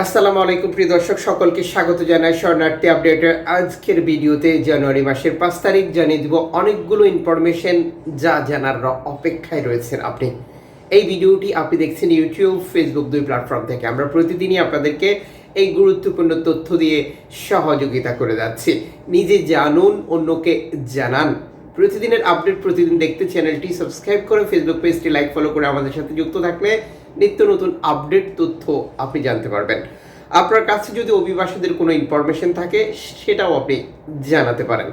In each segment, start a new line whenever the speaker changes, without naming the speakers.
আসসালামু আলাইকুম, প্রিয় দর্শক, সকলকে স্বাগত জানাই শরণার্থী আপডেটের আজকের ভিডিওতে। জানুয়ারি মাসের পাঁচ তারিখ, জানিয়ে দিব অনেকগুলো ইনফরমেশন যা জানার অপেক্ষায় রয়েছেন আপনি। এই ভিডিওটি আপনি দেখছেন ইউটিউব ফেসবুক দুই প্ল্যাটফর্ম থেকে। আমরা প্রতিদিনই আপনাদেরকে এই গুরুত্বপূর্ণ তথ্য দিয়ে সহযোগিতা করে যাচ্ছি। নিজে জানুন, অন্যকে জানান। প্রতিদিনের আপডেট প্রতিদিন দেখতে চ্যানেলটি সাবস্ক্রাইব করে ফেসবুক পেজটি লাইক ফলো করে আমাদের সাথে যুক্ত থাকলে নিত্য নতুন আপডেট তথ্য আপনি জানতে পারবেন। আপনার কাছে যদি অভিবাসীদের কোনো ইনফরমেশন থাকে, সেটাও আপনি জানাতে পারেন।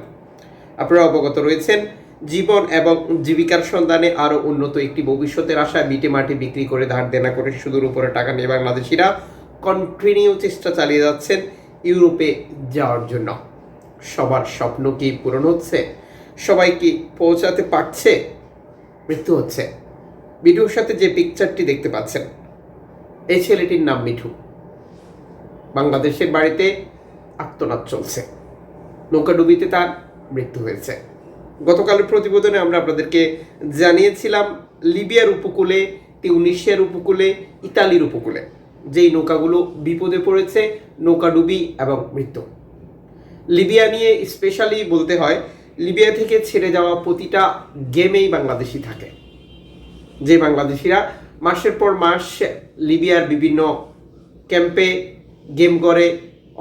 আপনারা অবগত রয়েছেন, জীবন এবং জীবিকার সন্ধানে আরও উন্নত একটি ভবিষ্যতের আশায় বিটে মাটি বিক্রি করে ধার দেনা করে সুদূর উপরে টাকা নিয়ে বাংলাদেশিরা কন্টিনিউ চেষ্টা চালিয়ে যাচ্ছেন ইউরোপে যাওয়ার জন্য। সবার স্বপ্ন কি পূরণ হচ্ছে? সবাই কি পৌঁছাতে পারছে? মৃত্যু হচ্ছে। ভিডিওর সাথে যে পিকচারটি দেখতে পাচ্ছেন, এই ছেলেটির নাম মিঠু। বাংলাদেশের বাড়িতে আত্মনাদ চলছে। নৌকাডুবিতে তার মৃত্যু হয়েছে। গতকালের প্রতিবেদনে আমরা আপনাদেরকে জানিয়েছিলাম, লিবিয়ার উপকূলে টিউনিশিয়ার উপকূলে, ইতালির উপকূলে যেই নৌকাগুলো বিপদে পড়েছে, নৌকাডুবি এবং মৃত্যু। লিবিয়া নিয়ে স্পেশালি বলতে হয়, লিবিয়া থেকে ছেড়ে যাওয়া প্রতিটা গেমেই বাংলাদেশি থাকে। যে বাংলাদেশিরা মাসের পর মাস লিবিয়ার বিভিন্ন ক্যাম্পে গেম করে,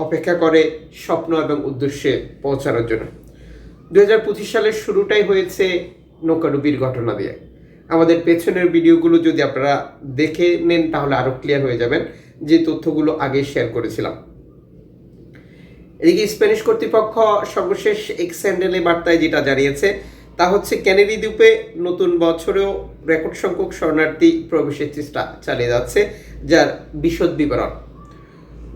অপেক্ষা করে স্বপ্ন এবং উদ্দেশ্যে পৌঁছানোর জন্য। দু হাজার পঁচিশ সালের শুরুটাই হয়েছে নৌকাডুবির ঘটনা দিয়ে। আমাদের পেছনের ভিডিওগুলো যদি আপনারা দেখে নেন, তাহলে আরও ক্লিয়ার হয়ে যাবেন যে তথ্যগুলো আগে শেয়ার করেছিলাম। এদিকে স্প্যানিশ কর্তৃপক্ষ সর্বশেষ এক্স বার্তায় যেটা জানিয়েছে তা হচ্ছে ক্যানেডি দ্বীপে নতুন বছরেও রেকর্ড সংখ্যক শরণার্থী প্রবেশের চেষ্টা চালিয়ে যাচ্ছে, যার বিশদ বিবরণ।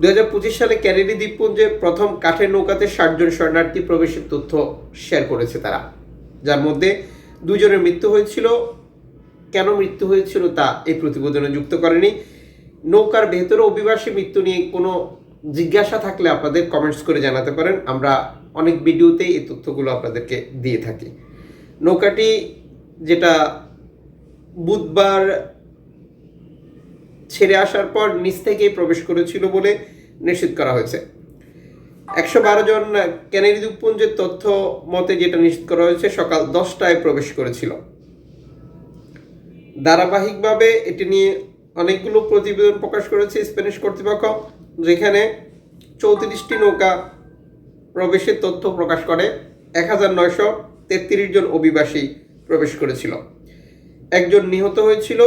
দু হাজার পঁচিশ সালে ক্যানেডি দ্বীপপুঞ্জে প্রথম কাঠের নৌকাতে ষাটজন শরণার্থী প্রবেশের তথ্য শেয়ার করেছে তারা। যার মধ্যে দুজনের মৃত্যু হয়েছিল, কেন মৃত্যু হয়েছিল তা এই প্রতিবেদনে যুক্ত করেনি। নৌকার ভেতরে অভিবাসী মৃত্যু নিয়ে কোনো জিজ্ঞাসা থাকলে আপনাদের কমেন্টস করে জানাতে পারেন। আমরা অনেক ভিডিওতেই এই তথ্যগুলো আপনাদেরকে দিয়ে থাকি। নৌকাটি যেটা বুধবার ছেড়ে আসার পর নিচ থেকেই প্রবেশ করেছিল বলে নিশ্চিত করা হয়েছে। একশো বারো জন ক্যানেডি দ্বীপপুঞ্জের তথ্য মতে যেটা নিশ্চিত করা হয়েছে, সকাল দশটায় প্রবেশ করেছিল। ধারাবাহিকভাবে এটি নিয়ে অনেকগুলো প্রতিবেদন প্রকাশ করেছে স্প্যানিশ কর্তৃপক্ষ, যেখানে চৌত্রিশটি নৌকা প্রবেশের তথ্য প্রকাশ করে। এক হাজার নয়শো তেত্রিশ জন অভিবাসী প্রবেশ করেছিল। একজন নিহত হয়েছিল।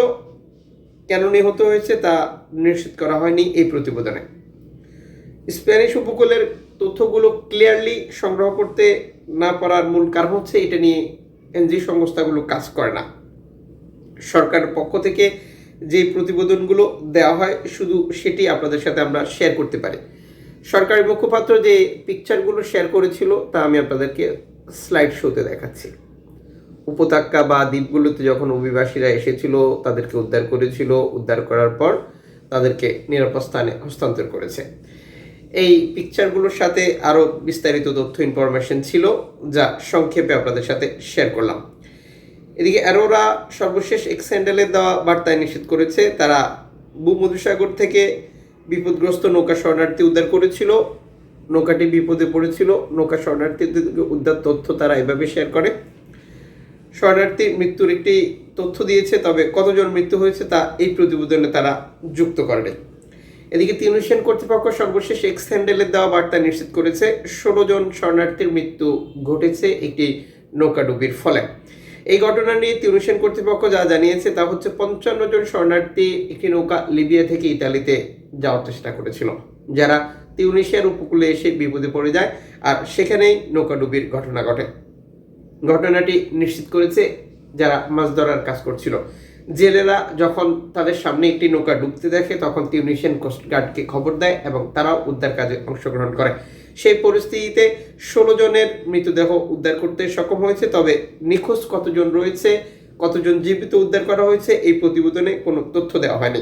কেন নিহত হয়েছে তা নিশ্চিত করা হয়নি এই প্রতিবেদনে। স্প্যানিশ উপকূলের তথ্যগুলো ক্লিয়ারলি সংগ্রহ করতে না পারার মূল কারণ হচ্ছে এটা নিয়ে এনজি সংস্থাগুলো কাজ করে না। সরকারের পক্ষ থেকে যে প্রতিবেদনগুলো দেওয়া হয়, শুধু সেটি আপনাদের সাথে আমরা শেয়ার করতে পারি। সরকারি মুখপাত্র যে পিকচারগুলো শেয়ার করেছিল, তা আমি আপনাদেরকে স্লাইড শোতে দেখাচ্ছি। উপত্যকা বা দ্বীপগুলোতে যখন অভিবাসীরা এসেছিল, তাদেরকে উদ্ধার করেছিল। উদ্ধার করার পর তাদেরকে নিরাপদ স্থানে হস্তান্তর করেছে। এই পিকচারগুলোর সাথে আরও বিস্তারিত তথ্য ইনফরমেশন ছিল, যা সংক্ষেপে আপনাদের সাথে শেয়ার করলাম। এদিকে অ্যারোরা সর্বশেষ এক্সেন্ডেলের দেওয়া বার্তায় নিষেধ করেছে, তারা ভূমধুসাগর থেকে বিপদগ্রস্ত নৌকা শরণার্থী উদ্ধার করেছিল। নৌকাটি বিপদে পড়েছিল, নৌকা শরণার্থীদের উদ্ধার তথ্য তারা এভাবে শেয়ার করে। শরণার্থীর মৃত্যুর একটি তথ্য দিয়েছে, তবে কতজন মৃত্যু হয়েছে তা এই প্রতিবেদনে তারা যুক্ত করেনি। এদিকে তিউনিশিয়ান কর্তৃপক্ষ সর্বশেষ এক্স হ্যান্ডেলের দেওয়া বার্তা নিশ্চিত করেছে, ষোলো জন শরণার্থীর মৃত্যু ঘটেছে একটি নৌকাডুবির ফলে। এই ঘটনা নিয়ে তিউনিশিয়ান কর্তৃপক্ষ যা জানিয়েছে তা হচ্ছে পঞ্চান্ন জন শরণার্থী একটি নৌকা লিবিয়া থেকে ইতালিতে যাওয়ার চেষ্টা করেছিল, যারা তিউনিশিয়ার উপকূলে এসে বিপদে পড়ে যায় আর সেখানেই নৌকাডুবির ঘটনা ঘটে। ঘটনাটি নিশ্চিত করেছে যারা মাছ ধরার কাজ করছিল। জেলেরা যখন তাদের সামনে একটি নৌকা ডুবতে দেখে, তখন তিউনিশিয়ান কোস্টগার্ডকে খবর দেয় এবং তারাও উদ্ধার কাজে অংশগ্রহণ করে। সেই পরিস্থিতিতে ষোলো জনের মৃতদেহ উদ্ধার করতে সক্ষম হয়েছে, তবে নিখোঁজ কতজন রয়েছে, কতজন জীবিত উদ্ধার করা হয়েছে, এই প্রতিবেদনে কোনো তথ্য দেওয়া হয়নি।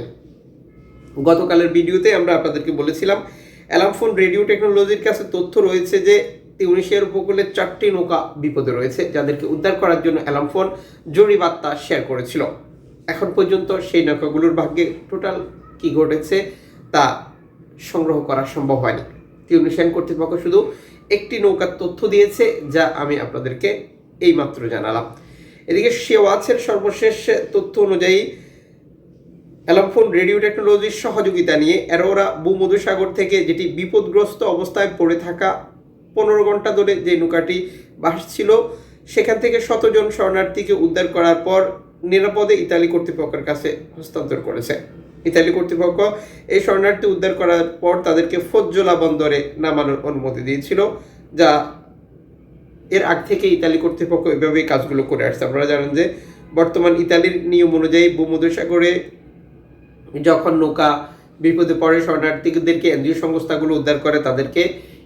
গতকালের ভিডিওতে আমরা আপনাদেরকে বলেছিলাম অ্যালামফোন রেডিও টেকনোলজির কাছে তথ্য রয়েছে যে তিউনিশিয়ার উপকূলে চারটি নৌকা বিপদে রয়েছে, যাদেরকে উদ্ধার করার জন্য অ্যালামফোন জরুরি বার্তা শেয়ার করেছিল। এখন পর্যন্ত সেই নৌকাগুলোর ভাগ্যে টোটাল কি ঘটেছে তা সংগ্রহ করা সম্ভব হয়নি। টিউনিশিয়ান কর্তৃপক্ষ শুধু একটি নৌকার তথ্য দিয়েছে, যা আমি আপনাদেরকে এইমাত্র জানালাম। এদিকে শেওয়াজের সর্বশেষ তথ্য অনুযায়ী অ্যালামফোন রেডিও টেকনোলজির সহযোগিতা নিয়ে অ্যারোরা ভূমধুসাগর থেকে যেটি বিপদগ্রস্ত অবস্থায় পড়ে থাকা পনেরো ঘণ্টা ধরে যে নৌকাটি ভাসছিল, সেখান থেকে শতজন শরণার্থীকে উদ্ধার করার পর নিরাপদে ইতালি কর্তৃপক্ষের কাছে হস্তান্তর করেছে। ইতালি কর্তৃপক্ষ এই শরণার্থী উদ্ধার করার পর তাদেরকে ফজ্জোলা বন্দরে নামানোর অনুমতি দিয়েছিল, যা এর আগ থেকে ইতালি কর্তৃপক্ষ এভাবেই কাজগুলো করে আসছে। আপনারা জানেন যে বর্তমান ইতালির নিয়ম অনুযায়ী ভূমধ্যসাগরে যখন নৌকা বিপদে পড়ে, শরণার্থীদেরকে এনজিও সংস্থাগুলো উদ্ধার করে, তাদেরকে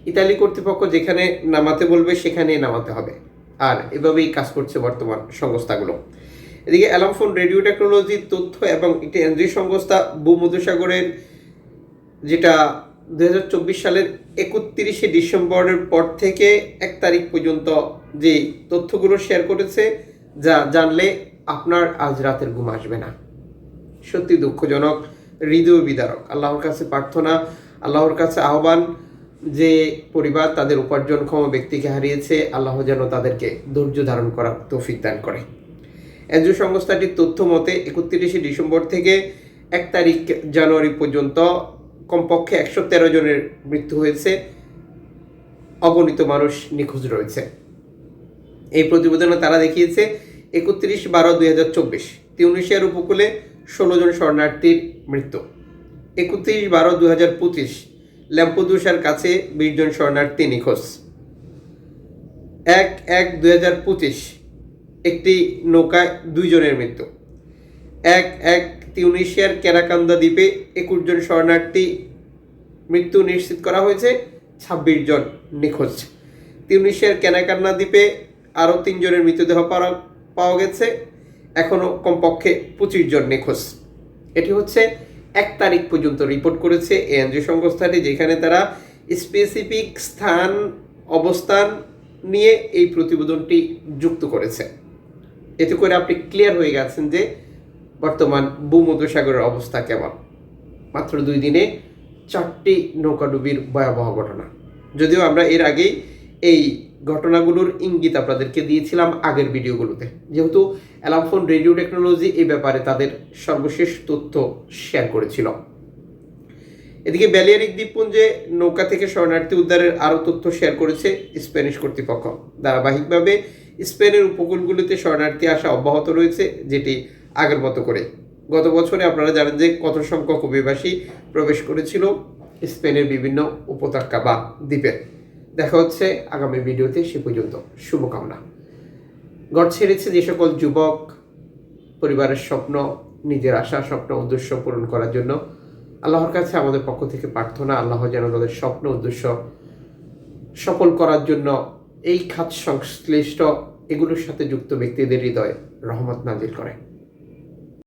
ইতালি কর্তৃপক্ষ যেখানে নামাতে বলবে সেখানেই নামাতে হবে। আর এভাবেই কাজ করছে বর্তমান সংস্থাগুলো। এদিকে অ্যালামফোন রেডিও টেকনোলজির তথ্য এবং একটি এনজিও সংস্থা ভূমধ্যসাগরের, যেটা দু হাজার চব্বিশ সালের একত্রিশে ডিসেম্বরের পর থেকে এক তারিখ পর্যন্ত যে তথ্যগুলো শেয়ার করেছে, যা জানলে আপনার আজ রাতের ঘুম আসবে না। সত্যি দুঃখজনক, হৃদয় বিদারক। আল্লাহর কাছে প্রার্থনা, আল্লাহর কাছে আহ্বান যে পরিবার তাদের উপার্জনক্ষম ব্যক্তিকে হারিয়েছে, আল্লাহ যেন তাদেরকে ধৈর্য ধারণ করার তৌফিক দান করে। এনজিও সংস্থাটির তথ্য মতে, একত্রিশে ডিসেম্বর থেকে এক তারিখ জানুয়ারি পর্যন্ত কমপক্ষে একশো তেরো জনের মৃত্যু হয়েছে। অগণিত মানুষ নিখোঁজ রয়েছে। এই প্রতিবেদনে তারা দেখিয়েছে, একত্রিশ বারো দুই হাজার চব্বিশ, তিউনিশিয়ার উপকূলে ষোলো জন শরণার্থীর মৃত্যু। একত্রিশ বারো দু হাজার পঁচিশ ল্যাম্পোদুসার কাছে বিশ জন শরণার্থী নিখোঁজ। এক এক দুই হাজার পঁচিশ একটি নৌকায় দুইজনের মৃত্যু। এক এক তিউনিশিয়ার ক্যারাকান্দা দ্বীপে একুশ জন শরণার্থী মৃত্যু নিশ্চিত করা হয়েছে, ছাব্বিশ জন নিখোঁজ। তিউনিশিয়ার ক্যানাকান্না দ্বীপে আরও তিনজনের মৃতদেহ পাওয়া গেছে। এখনও কমপক্ষে পঁচিশ জন নিখোঁজ। এটি হচ্ছে এক তারিখ পর্যন্ত রিপোর্ট করেছে এএনজি সংস্থাটি, যেখানে তারা স্পেসিফিক স্থান, অবস্থান নিয়ে এই প্রতিবেদনটি যুক্ত করেছে। এতে করে আপনি ক্লিয়ার হয়ে গেছেন যে বর্তমান ভূমধ্যসাগরের অবস্থা কেমন। মাত্র দুই দিনে চারটি নৌকাডুবির ভয়াবহ ঘটনা। যদিও আমরা এর আগেই এই ঘটনাগুলোর ইঙ্গিত আপনাদেরকে দিয়েছিলাম আগের ভিডিওগুলোতে। যেহেতু অ্যালামফোন রেডিও টেকনোলজি এই ব্যাপারে তাদের সর্বশেষ তথ্য শেয়ার করেছিল। এদিকে ব্যালিয়ারিক দ্বীপপুঞ্জে নৌকা থেকে শরণার্থী উদ্ধারের আরও তথ্য শেয়ার করেছে স্প্যানিশ কর্তৃপক্ষ। ধারাবাহিকভাবে স্পেনের উপকূলগুলিতে শরণার্থী আসা অব্যাহত রয়েছে, যেটি আগের মতো করে। গত বছরে আপনারা জানেন যে কত সংখ্যক অভিবাসী প্রবেশ করেছিল স্পেনের বিভিন্ন উপত্যকা বা দ্বীপে। দেখা হচ্ছে আগামী ভিডিওতে, সে পর্যন্ত শুভকামনা। গড় ছেড়েছে যে সকল যুবক, পরিবারের স্বপ্ন, নিজের আশা, স্বপ্ন, উদ্দেশ্য পূরণ করার জন্য। আল্লাহর কাছে আমাদের পক্ষ থেকে প্রার্থনা, আল্লাহ যেন তাদের স্বপ্ন, উদ্দেশ্য সফল করার জন্য এই খাত সংশ্লিষ্ট এগুলোর সাথে যুক্ত ব্যক্তিদের হৃদয়ে রহমত নাজিল করে।